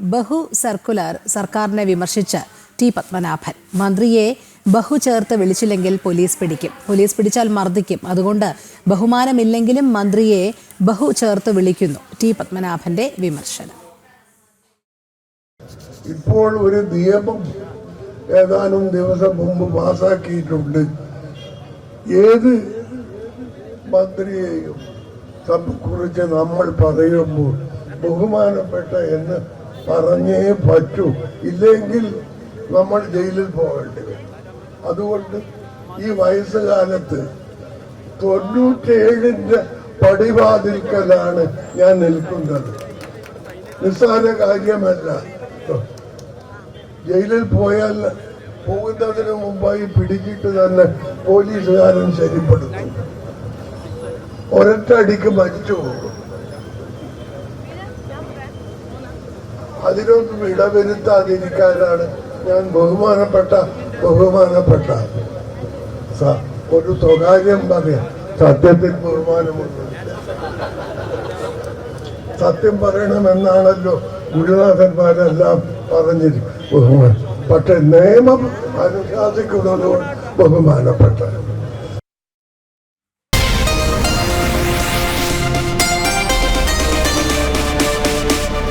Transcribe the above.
ബഹു സർക്കുലർ സർക്കാരിനെ വിമർശിച്ച് ടി പത്മനാഭൻ. മന്ത്രിയെ ബഹു ചേർത്ത് വിളിച്ചില്ലെങ്കിൽ പോലീസ് പിടിക്കും. പോലീസ് പിടിച്ചാൽ മർദ്ദിക്കും. അതുകൊണ്ട് ബഹുമാനമില്ലെങ്കിലും മന്ത്രിയെ ബഹു ചേർത്ത് വിളിക്കുന്നു ടി പത്മനാഭന്റെ വിമർശനം. ഇപ്പോൾ ഒരു നിയമം ഏതാനും ദിവസം മുമ്പ് പാസാക്കിയിട്ടുണ്ട്. ഏത് മന്ത്രിയെയും കുറിച്ച് നമ്മൾ പറയുമ്പോൾ ബഹുമാനപ്പെട്ട എന്ന് പറഞ്ഞേ പറ്റൂ. ഇല്ലെങ്കിൽ നമ്മൾ ജയിലിൽ പോകേണ്ടി വരും. അതുകൊണ്ട് ഈ വയസ്സുകാലത്ത് തൊണ്ണൂറ്റേഴിന്റെ പടിവാതിൽക്കലാണ് ഞാൻ നിൽക്കുന്നത്. നിസ്സാര കാര്യമല്ല. ജയിലിൽ പോയാൽ പോകുന്നതിന് മുമ്പായി പിടിച്ചിട്ട് തന്നെ പോലീസുകാരൻ ശരിപ്പെടുത്തും. ഒരൊറ്റടിക്ക് മരിച്ചു പോകും. അതിനൊന്നും ഇടവരുത്താതിരിക്കാനാണ് ഞാൻ ബഹുമാനപ്പെട്ട ബഹുമാനപ്പെട്ട. ഒരു സ്വകാര്യം പറയാം. സത്യത്തിൽ ബഹുമാനമൊന്നുമില്ല. സത്യം പറയണമെന്നാണല്ലോ ഗുരുനാഥന്മാരെല്ലാം പറഞ്ഞിരിക്കും ബഹുമാനം. പക്ഷെ നിയമം അനുശാസിക്കുന്നതുകൊണ്ട് ബഹുമാനപ്പെട്ട